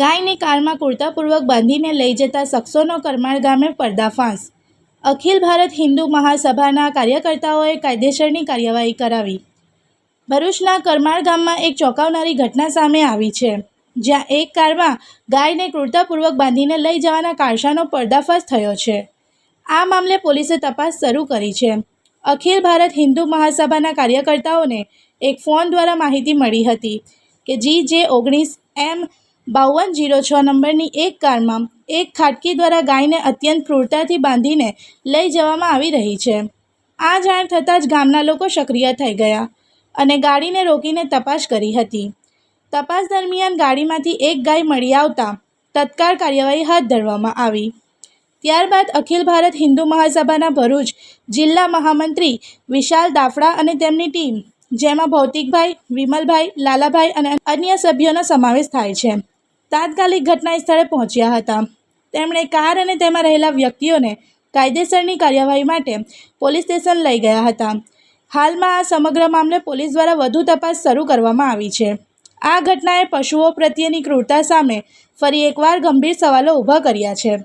ગાયને કારમાં કુર્તાપૂર્વક બાંધીને લઈ જતા શખ્સોનો કરમાળ ગામે પર્દાફાશ. અખિલ ભારત હિન્દુ મહાસભાના કાર્યકર્તાઓએ કાયદેસરની કાર્યવાહી કરાવી. ભરૂચના કરમાળ ગામમાં એક ચોંકાવનારી ઘટના સામે આવી છે, જ્યાં એક કારમાં ગાયને ક્રૂરતાપૂર્વક બાંધીને લઈ જવાના કારસાનો પર્દાફાશ થયો છે. આ મામલે પોલીસે તપાસ શરૂ કરી છે. અખિલ ભારત હિન્દુ મહાસભાના કાર્યકર્તાઓને એક ફોન દ્વારા માહિતી મળી હતી કે જી જે ઓગણીસ એમ બાવન જીરો છ નંબરની એક કારમાં એક ખાટકી દ્વારા ગાયને અત્યંત ક્રૂરતાથી બાંધીને લઈ જવામાં આવી રહી છે. આ જાણ થતાં જ ગામના લોકો સક્રિય થઈ ગયા અને ગાડીને રોકીને તપાસ કરી હતી. તપાસ દરમિયાન ગાડીમાંથી એક ગાય મળી આવતા તત્કાળ કાર્યવાહી હાથ ધરવામાં આવી. ત્યારબાદ અખિલ ભારત હિન્દુ મહાસભાના ભરૂચ જિલ્લા મહામંત્રી વિશાલ દાફડા અને તેમની ટીમ, જેમાં ભૌતિકભાઈ, વિમલભાઈ, લાલાભાઈ અને અન્ય સભ્યોનો સમાવેશ થાય છે. તાત્કાલિક ઘટના સ્થળે પહોંચ્યા હતા તેમણે કાર અને તેમાં રહેલા વ્યક્તિઓને કાયદેસરની કાર્યવાહી માટે પોલીસ સ્ટેશન લઈ ગયા હતા હાલમાં આ સમગ્ર મામલે પોલીસ દ્વારા વધુ તપાસ શરૂ કરવામાં આવી છે આ ઘટનાએ પશુઓ પ્રત્યેની ક્રૂરતા સામે ફરી એકવાર ગંભીર સવાલો ઊભા કર્યા છે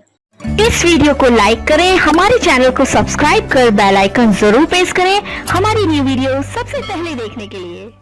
इस वीडियो को लाइक करें हमारे चैनल को सब्सक्राइब कर बेल आइकन जरूर प्रेस करें हमारी न्यू वीडियो सबसे पहले देखने के लिए